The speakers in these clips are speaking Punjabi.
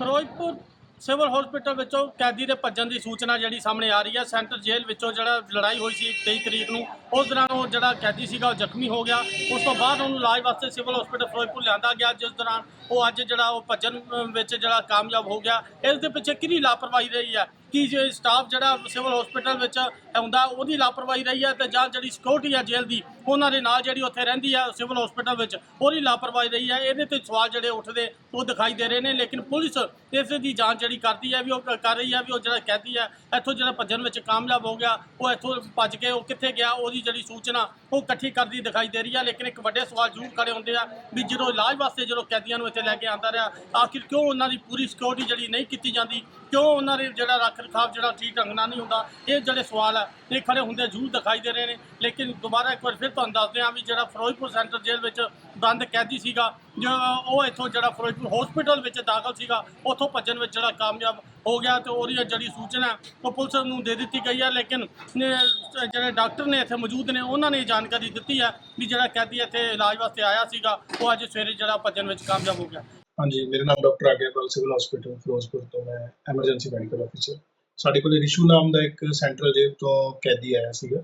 ਫਿਰੋਜ਼ਪੁਰ ਸਿਵਲ ਹਸਪੀਟਲ ਵਿੱਚੋਂ ਕੈਦੀ ਦੇ ਭੱਜਣ ਦੀ ਸੂਚਨਾ ਜਿਹੜੀ ਸਾਹਮਣੇ ਆ ਰਹੀ ਹੈ। ਸੈਂਟਰ ਜੇਲ੍ਹ ਵਿੱਚੋਂ ਜਿਹੜਾ ਲੜਾਈ ਹੋਈ ਸੀ 23 ਤਰੀਕ ਨੂੰ, ਉਸ ਦੌਰਾਨ ਉਹ ਜਿਹੜਾ ਕੈਦੀ ਸੀਗਾ ਉਹ ਜ਼ਖਮੀ ਹੋ ਗਿਆ। ਉਸ ਤੋਂ ਬਾਅਦ ਉਹਨੂੰ ਇਲਾਜ ਵਾਸਤੇ ਸਿਵਲ ਹਸਪੀਟਲ ਫਿਰੋਜ਼ਪੁਰ ਲਿਆਂਦਾ ਗਿਆ, ਜਿਸ ਦੌਰਾਨ ਉਹ ਅੱਜ ਜਿਹੜਾ ਉਹ ਭੱਜਣ ਵਿੱਚ ਜਿਹੜਾ ਕਾਮਯਾਬ ਹੋ ਗਿਆ। ਇਸ ਦੇ ਪਿੱਛੇ ਕਿਹਦੀ ਲਾਪਰਵਾਹੀ ਰਹੀ ਹੈ? ਕਿ ਜੇ ਸਟਾਫ ਜਿਹੜਾ ਸਿਵਲ ਹਸਪੀਟਲ ਵਿੱਚ ਆਉਂਦਾ ਉਹਦੀ ਲਾਪਰਵਾਹੀ ਰਹੀ ਹੈ ਤੇ ਜਾਂ ਜਿਹੜੀ ਸਿਕਿਉਰਿਟੀ ਹੈ ਜੇਲ੍ਹ ਦੀ, ਉਹਨਾਂ ਦੇ ਨਾਲ ਜਿਹੜੀ ਉੱਥੇ ਰਹਿੰਦੀ ਹੈ ਸਿਵਲ ਹਸਪੀਟਲ ਵਿੱਚ, ਉਹਦੀ ਲਾਪਰਵਾਹੀ ਰਹੀ ਹੈ। ਇਹਦੇ ਤੇ ਸਵਾਲ ਜਿਹੜੇ ਉੱਠਦੇ, ਉਹ ਦਿਖਾਈ ਦੇ ਰਹੇ ਨੇ, ਲੇਕਿਨ ਪੁਲਿਸ ਇਸ ਦੀ ਜਾਂਚ ਜਿਹੜੀ ਕਰਦੀ ਹੈ, ਵੀ ਉਹ ਕਰ ਰਹੀ ਹੈ, ਵੀ ਉਹ ਜਿਹੜਾ ਕੈਦੀ ਹੈ, ਇੱਥੋਂ ਜਿਹੜਾ ਭੱਜਣ ਵਿੱਚ ਕਾਮਯਾਬ ਹੋ ਗਿਆ, ਉਹ ਇੱਥੋਂ ਭੱਜ ਕੇ ਉਹ ਕਿੱਥੇ ਗਿਆ, ਉਹਦੀ ਜਿਹੜੀ ਸੂਚਨਾ, ਉਹ ਇਕੱਠੀ ਕਰਦੀ ਦਿਖਾਈ ਦੇ ਰਹੀ ਹੈ। ਲੇਕਿਨ ਇੱਕ ਵੱਡੇ ਸਵਾਲ ਜ਼ਰੂਰ ਖੜੇ ਹੁੰਦੇ ਆ, ਵੀ ਜਦੋਂ ਇਲਾਜ ਵਾਸਤੇ ਜਦੋਂ ਕੈਦੀਆਂ ਨੂੰ ਇੱਥੇ ਲੈ ਕੇ ਆਂਦਾ ਰਿਹਾ, ਆਖਿਰ ਕਿਉਂ ਉਹਨਾਂ ਦੀ ਪੂਰੀ ਸਿਕਿਉਰਿਟੀ ਜਿਹੜੀ ਨਹੀਂ ਕੀਤੀ ਜਾਂਦੀ? ਕਿਉਂ ਉਹਨਾਂ ਦੇ ਜਿਹੜਾ ਰੱਖ ਰਖਾਵ ਜਿਹੜਾ ਠੀਕ ਢੰਗ ਨਾਲ ਨਹੀਂ ਹੁੰਦਾ? ਇਹ ਜਿਹੜੇ ਸਵਾਲ ਆ, ਇਹ ਖੜੇ ਹੁੰਦੇ ਜ਼ਰੂਰ ਦਿਖਾਈ ਦੇ ਰਹੇ ਨੇ। ਲੇਕਿਨ ਦੁਬਾਰਾ ਇੱਕ ਵਾਰ ਫਿਰ ਤੁਹਾਨੂੰ ਦੱਸਦੇ ਹਾਂ ਵੀ ਜਿਹੜਾ ਫਿਰੋਜ਼ਪੁਰ ਸੈਂਟਰ ਜੇਲ੍ਹ ਵਿੱਚ ਬੰਦ ਕੈਦੀ ਸੀਗਾ, ਜੋ ਉਹ ਇੱਥੋਂ ਜਿਹੜਾ ਫਿਰੋਜ਼ਪੁਰ ਹਸਪੀਟਲ ਵਿੱਚ ਦਾਖਲ ਸੀਗਾ, ਉੱਥੋਂ ਭੱਜਣ ਵਿੱਚ ਜਿਹੜਾ ਕਾਮਯਾਬ ਹੋ ਗਿਆ ਤੇ ਉਹਦੀ ਜਿਹੜੀ ਸੂਚਨਾ ਉਹ ਪੁਲਿਸ ਨੂੰ ਦੇ ਦਿੱਤੀ ਗਈ ਹੈ। ਲੇਕਿਨ ਜਿਹੜੇ ਡਾਕਟਰ ਨੇ ਇੱਥੇ ਮੌਜੂਦ ਨੇ, ਉਹਨਾਂ ਨੇ ਇਹ ਜਾਣਕਾਰੀ ਦਿੱਤੀ ਹੈ ਵੀ ਜਿਹੜਾ ਕੈਦੀ ਇੱਥੇ ਇਲਾਜ ਵਾਸਤੇ ਆਇਆ ਸੀਗਾ, ਉਹ ਅੱਜ ਸਵੇਰੇ ਜਿਹੜਾ ਭੱਜਣ ਵਿੱਚ ਕਾਮਯਾਬ ਹੋ ਗਿਆ। ਹਾਂਜੀ ਮੇਰਾ ਨਾਮ doctor Aagyapal civil hospital Firozpur ਤੋਂ ਮੈਂ ਐਮਰਜੈਂਸੀ ਮੈਡੀਕਲ ਅਫੀਸਰ ਸਾਡੇ ਕੋਲ ਰਿਸ਼ੂ ਨਾਮ ਦਾ ਇੱਕ ਸੈਂਟਰਲ ਜੇਲ੍ਹ ਤੋਂ ਕੈਦੀ ਆਇਆ ਸੀਗਾ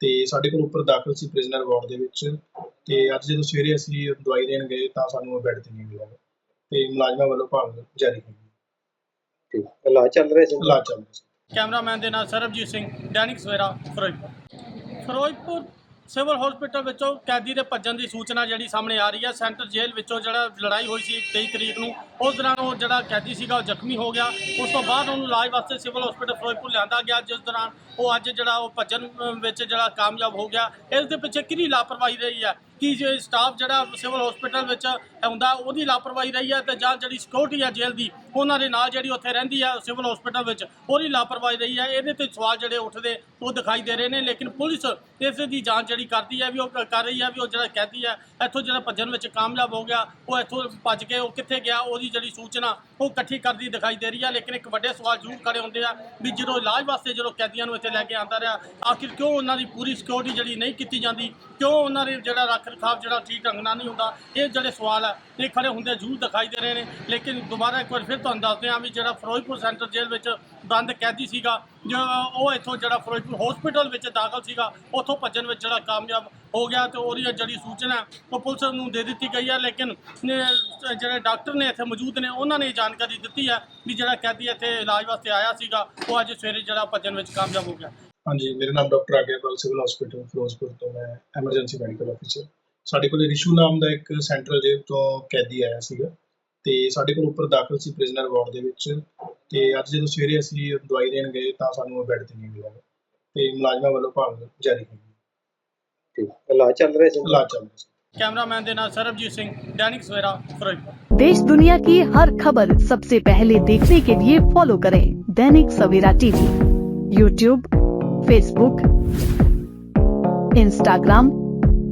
ਤੇ ਸਾਡੇ ਕੋਲ ਉੱਪਰ ਦਾਖਲ ਸੀ ਪ੍ਰਿਜ਼ਨਰ ਵਾਰਡ ਦੇ ਵਿੱਚ ਤੇ ਅੱਜ ਜਦੋਂ ਸਵੇਰੇ ਅਸੀਂ ਦਵਾਈ ਦੇਣ ਗਏ ਤਾਂ ਸਾਨੂੰ ਉਹ ਬੈੱਡ ਤੇ ਨਹੀਂ ਮਿਲਿਆ ਤੇ ਮੁਲਾਜ਼ਮਾਂ ਵੱਲੋਂ ਭਾਲ ਜਾਰੀ ਹੋਈ ਠੀਕ। ਇਲਾਜ ਚੱਲ ਰਿਹਾ ਸੀ? ਇਲਾਜ ਚੱਲ ਰਿਹਾ ਸੀ। ਕੈਮਰਾਮੈਨ ਦੇ ਨਾਲ ਸਰਬਜੀਤ ਸਿੰਘ ਦੈਨਿਕ ਸਵੇਰਾ ਫਿਰੋਜ਼ਪੁਰ। ਫਿਰੋਜ਼ਪੁਰ ਸਿਵਲ ਹਸਪੀਟਲ ਵਿੱਚੋਂ ਕੈਦੀ ਦੇ ਭੱਜਣ ਦੀ ਸੂਚਨਾ ਜਿਹੜੀ ਸਾਹਮਣੇ ਆ ਰਹੀ ਹੈ। ਸੈਂਟਰ ਜੇਲ੍ਹ ਵਿੱਚੋਂ ਜਿਹੜਾ ਲੜਾਈ ਹੋਈ ਸੀ 23 ਤਰੀਕ ਨੂੰ, ਉਸ ਦੌਰਾਨ ਉਹ ਜਿਹੜਾ ਕੈਦੀ ਸੀਗਾ ਉਹ ਜ਼ਖਮੀ ਹੋ ਗਿਆ। ਉਸ ਤੋਂ ਬਾਅਦ ਉਹਨੂੰ ਇਲਾਜ ਵਾਸਤੇ ਸਿਵਲ ਹਸਪੀਟਲ ਫਿਰੋਜ਼ਪੁਰ ਲਿਆਂਦਾ ਗਿਆ, ਜਿਸ ਦੌਰਾਨ ਉਹ ਅੱਜ ਜਿਹੜਾ ਉਹ ਭੱਜਣ ਵਿੱਚ ਜਿਹੜਾ ਕਾਮਯਾਬ ਹੋ ਗਿਆ। ਇਸ ਦੇ ਪਿੱਛੇ ਕਿਹਦੀ ਲਾਪਰਵਾਹੀ ਰਹੀ ਹੈ ਕਿ ਜੇ ਸਟਾਫ ਜਿਹੜਾ ਸਿਵਲ ਹਸਪੀਟਲ ਵਿੱਚ ਆਉਂਦਾ, ਉਹਦੀ ਲਾਪਰਵਾਹੀ ਰਹੀ ਹੈ ਤੇ ਜਾਂ ਜਿਹੜੀ ਸਿਕਿਉਰਿਟੀ ਹੈ ਜੇਲ੍ਹ ਦੀ, ਉਹਨਾਂ ਦੇ ਨਾਲ ਜਿਹੜੀ ਉੱਥੇ ਰਹਿੰਦੀ ਹੈ ਸਿਵਲ ਹਸਪੀਟਲ ਵਿੱਚ, ਉਹਦੀ ਲਾਪਰਵਾਹੀ ਰਹੀ ਹੈ। ਇਹਦੇ ਤੇ ਸਵਾਲ ਜਿਹੜੇ ਉੱਠਦੇ, ਉਹ ਦਿਖਾਈ ਦੇ ਰਹੇ ਨੇ, ਲੇਕਿਨ ਪੁਲਿਸ ਇਸ ਦੀ ਜਾਂਚ ਜਿਹੜੀ ਕਰਦੀ ਹੈ ਵੀ ਉਹ ਕਰ ਰਹੀ ਹੈ, ਵੀ ਉਹ ਜਿਹੜਾ ਕੈਦੀ ਹੈ, ਇੱਥੋਂ ਜਿਹੜਾ ਭੱਜਣ ਵਿੱਚ ਕਾਮਯਾਬ ਹੋ ਗਿਆ, ਉਹ ਇੱਥੋਂ ਭੱਜ ਕੇ ਉਹ ਕਿੱਥੇ ਗਿਆ, ਉਹਦੀ ਜਿਹੜੀ ਸੂਚਨਾ, ਉਹ ਇਕੱਠੀ ਕਰਦੀ ਦਿਖਾਈ ਦੇ ਰਹੀ ਹੈ। ਲੇਕਿਨ ਇੱਕ ਵੱਡੇ ਸਵਾਲ ਜ਼ਰੂਰ ਖੜੇ ਹੁੰਦੇ ਆ ਵੀ ਜਦੋਂ ਇਲਾਜ ਵਾਸਤੇ ਜਦੋਂ ਕੈਦੀਆਂ ਨੂੰ ਇੱਥੇ ਲੈ ਕੇ ਆਂਦਾ ਰਿਹਾ, ਆਖਿਰ ਕਿਉਂ ਉਹਨਾਂ ਦੀ ਪੂਰੀ ਸਿਕਿਉਰਿਟੀ ਜਿਹੜੀ ਨਹੀਂ ਕੀਤੀ ਜਾਂਦੀ? ਕਿਉਂ ਉਹਨਾਂ ਦੇ ਜਿਹੜਾ ਰੱਖ ਰਖਾਵ ਜਿਹੜਾ ਠੀਕ ਢੰਗ ਨਾਲ ਨਹੀਂ ਹੁੰਦਾ? ਇਹ ਜਿਹੜੇ ਸਵਾਲ ਹੈ ਆ ਇਹ ਖੜੇ ਹੁੰਦੇ ਜ਼ਰੂਰ ਦਿਖਾਈ ਦੇ ਰਹੇ ਨੇ। ਲੇਕਿਨ ਦੁਬਾਰਾ ਇੱਕ ਵਾਰ ਫਿਰ ਤੁਹਾਨੂੰ ਦੱਸਦੇ ਹਾਂ ਵੀ ਜਿਹੜਾ ਫਿਰੋਜ਼ਪੁਰ ਸੈਂਟਰ ਜੇਲ੍ਹ ਵਿੱਚ ਬੰਦ ਕੈਦੀ ਸੀਗਾ, ਜੋ ਉਹ ਇੱਥੋਂ ਜਿਹੜਾ ਫਿਰੋਜ਼ਪੁਰ ਹਸਪੀਟਲ ਵਿੱਚ ਦਾਖਲ ਸੀਗਾ, ਉੱਥੋਂ ਭੱਜਣ ਵਿੱਚ ਜਿਹੜਾ ਕਾਮਯਾਬ ਹੋ ਗਿਆ ਤੇ ਉਹਦੀ ਜਿਹੜੀ ਸੂਚਨਾ ਉਹ ਪੁਲਿਸ ਨੂੰ ਦੇ ਦਿੱਤੀ ਗਈ ਹੈ। ਲੇਕਿਨ ਜਿਹੜੇ ਡਾਕਟਰ ਨੇ ਇੱਥੇ ਮੌਜੂਦ ਨੇ, ਉਹਨਾਂ ਨੇ ਜਾਣਕਾਰੀ ਦਿੱਤੀ ਹੈ ਵੀ ਜਿਹੜਾ ਕੈਦੀ ਇੱਥੇ ਇਲਾਜ ਵਾਸਤੇ ਆਇਆ ਸੀਗਾ, ਉਹ ਅੱਜ ਸਵੇਰੇ ਜਿਹੜਾ ਭੱਜਣ ਵਿੱਚ ਕਾਮਯਾਬ ਹੋ ਗਿਆ। ਹਾਂਜੀ, ਮੇਰਾ ਨਾਮ doctor Aagyapal civil hospital Firozpur ਤੋਂ ਮੈਂ ਐਮਰਜੈਂਸੀ ਮੈਡੀਕਲ ਅਫੀਸਰ ਸਾਡੇ ਕੋਲ ਰਿਸ਼ੂ ਨਾਮ ਦਾ ਇੱਕ ਸੈਂਟਰਲ ਜੇਲ੍ਹ ਤੋਂ ਕੈਦੀ ਆਇਆ ਸੀਗਾ ਤੇ ਸਾਡੇ ਕੋਲ ਉੱਪਰ ਦਾਖਲ ਸੀ ਪ੍ਰਿਜ਼ਨਰ ਵਾਰਡ ਦੇ ਵਿੱਚ ਤੇ ਅੱਜ ਜਦੋਂ ਸਵੇਰੇ ਅਸੀਂ ਦਵਾਈ ਦੇਣ ਗਏ ਤਾਂ ਸਾਨੂੰ ਉਹ ਬੈੱਡ ਤੇ ਨਹੀਂ ਮਿਲਿਆ ਤੇ ਮੁਲਾਜ਼ਮਾਂ ਵੱਲੋਂ ਭਾਲ ਜਾਰੀ ਹੋਈ ਠੀਕ ਇਲਾਜ ਚੱਲ ਰਿਹਾ ਸੀ ਇਲਾਜ ਚੱਲ ਰਿਹਾ ਸੀ ਕੈਮਰਾਮੈਨ ਦੇ ਨਾਲ ਸਰਬਜੀਤ ਸਿੰਘ ਦੈਨਿਕ ਸਵੇਰਾ ਫਿਰੋਜ਼ਪੁਰ देश दुनिया की हर खबर सबसे पहले देखने के लिए फॉलो करें Dainik Savera TV YouTube Facebook Instagram